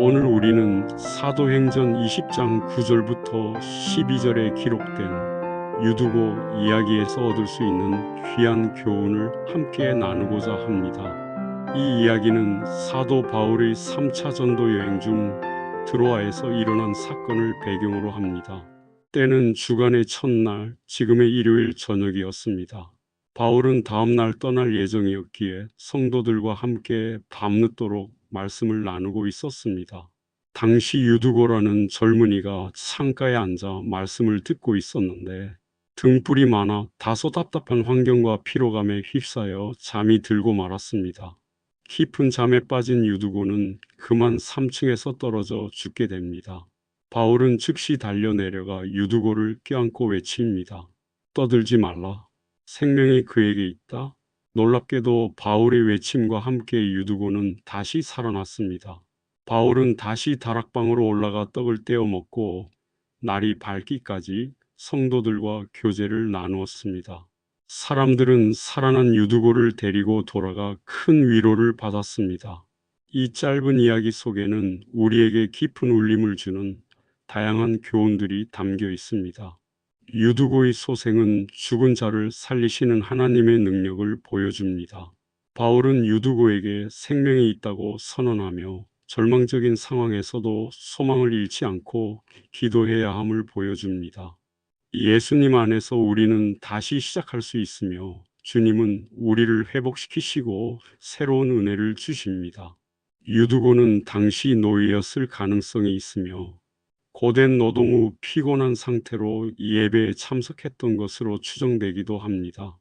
오늘 우리는 사도행전 20장 9절부터 12절에 기록된 유두고 이야기에서 얻을 수 있는 귀한 교훈을 함께 나누고자 합니다. 이 이야기는 사도 바울의 3차 전도 여행 중 드로아에서 일어난 사건을 배경으로 합니다. 때는 주간의 첫날, 지금의 일요일 저녁이었습니다. 바울은 다음날 떠날 예정이었기에 성도들과 함께 밤늦도록 말씀을 나누고 있었습니다. 당시 유두고라는 젊은이가 창가에 앉아 말씀을 듣고 있었는데 등불이 많아 다소 답답한 환경과 피로감에 휩싸여 잠이 들고 말았습니다. 깊은 잠에 빠진 유두고는 그만 3층에서 떨어져 죽게 됩니다. 바울은 즉시 달려 내려가 유두고를 껴안고 외칩니다. 떠들지 말라. 생명이 그에게 있다. 놀랍게도 바울의 외침과 함께 유두고는 다시 살아났습니다. 바울은 다시 다락방으로 올라가 떡을 떼어 먹고 날이 밝기까지 성도들과 교제를 나누었습니다. 사람들은 살아난 유두고를 데리고 돌아가 큰 위로를 받았습니다. 이 짧은 이야기 속에는 우리에게 깊은 울림을 주는 다양한 교훈들이 담겨 있습니다. 유두고의 소생은 죽은 자를 살리시는 하나님의 능력을 보여줍니다. 바울은 유두고에게 생명이 있다고 선언하며 절망적인 상황에서도 소망을 잃지 않고 기도해야 함을 보여줍니다. 예수님 안에서 우리는 다시 시작할 수 있으며 주님은 우리를 회복시키시고 새로운 은혜를 주십니다. 유두고는 당시 노예였을 가능성이 있으며 고된 노동 후 피곤한 상태로 예배에 참석했던 것으로 추정되기도 합니다.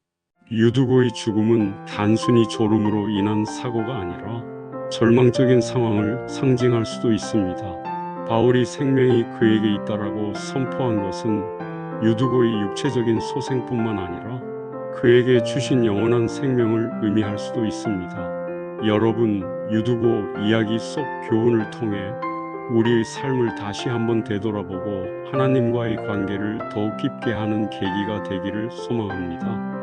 유두고의 죽음은 단순히 졸음으로 인한 사고가 아니라 절망적인 상황을 상징할 수도 있습니다. 바울이 생명이 그에게 있다라고 선포한 것은 유두고의 육체적인 소생뿐만 아니라 그에게 주신 영원한 생명을 의미할 수도 있습니다. 여러분, 유두고 이야기 속 교훈을 통해 우리의 삶을 다시 한번 되돌아보고 하나님과의 관계를 더욱 깊게 하는 계기가 되기를 소망합니다.